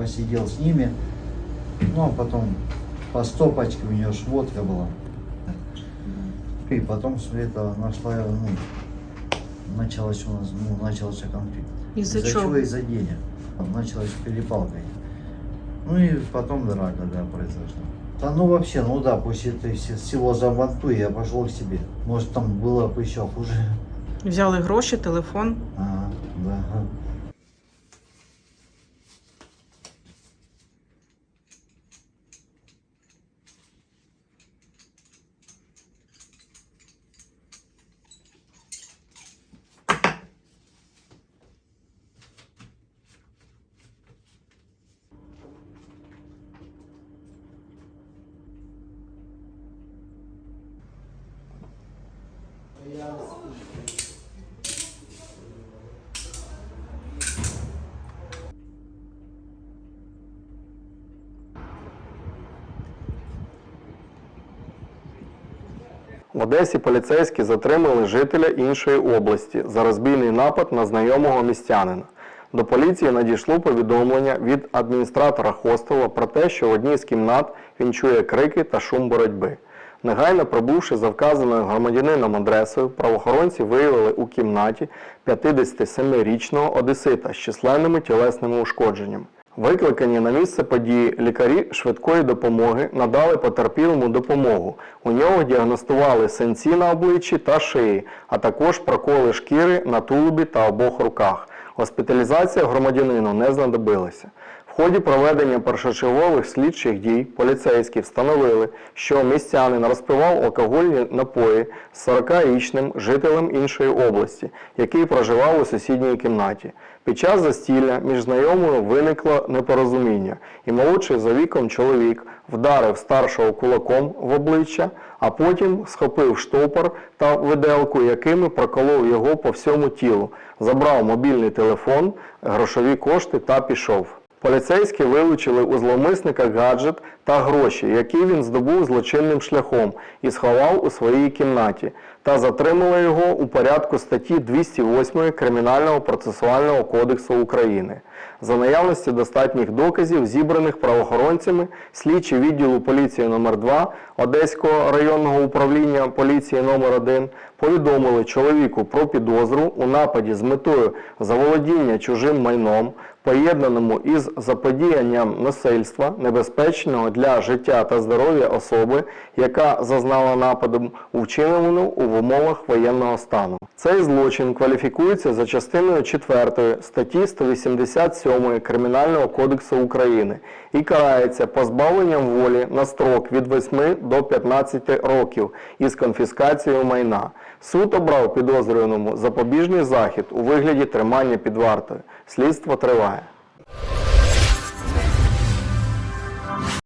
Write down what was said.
посидел с ними. Ну, а потом по стопочке у нее ж водка была. И потом все это нашла, ну, началось у нас, ну, начался конфликт. Из-за чего? Из-за денег. Началась перепалка. Ну и потом драка, да, произошла. Да ну вообще, ну да, после этой все- всего забанту я пошел к себе. Может там было бы еще хуже. Взяли гроші, телефон. Ага, да. В Одесі поліцейські затримали жителя іншої області за розбійний напад на знайомого містянина. До поліції надійшло повідомлення від адміністратора хостелу про те, що в одній з кімнат він чує крики та шум боротьби. Негайно прибувши за вказаною громадянином адресою, правоохоронці виявили у кімнаті 57-річного одесита з численними тілесними ушкодженнями. Викликані на місце події лікарі швидкої допомоги надали потерпілому допомогу. У нього діагностували синці на обличчі та шиї, а також проколи шкіри на тулубі та обох руках. Госпіталізація громадянину не знадобилася. Ході проведення першочергових слідчих дій поліцейські встановили, що містянин розпивав алкогольні напої з 40-річним жителем іншої області, який проживав у сусідній кімнаті. Під час застілля між знайомими виникло непорозуміння, і молодший за віком чоловік вдарив старшого кулаком в обличчя, а потім схопив штопор та виделку, якими проколов його по всьому тілу, забрав мобільний телефон, грошові кошти та пішов. Поліцейські вилучили у зловмисника гаджет та гроші, які він здобув злочинним шляхом і сховав у своїй кімнаті, та затримали його у порядку статті 208 Кримінального процесуального кодексу України. За наявності достатніх доказів, зібраних правоохоронцями, слідчі відділу поліції номер 2 Одеського районного управління поліції номер 1 повідомили чоловіку про підозру у нападі з метою заволодіння чужим майном, поєднаному із заподіянням насильства, небезпечного для життя та здоров'я особи, яка зазнала нападу, вчинену в умовах воєнного стану. Цей злочин кваліфікується за частиною 4 статті 187 Кримінального кодексу України і карається позбавленням волі на строк від 8 до 15 років із конфіскацією майна. Суд обрав підозрюваному запобіжний захід у вигляді тримання під вартою. Слідство триває.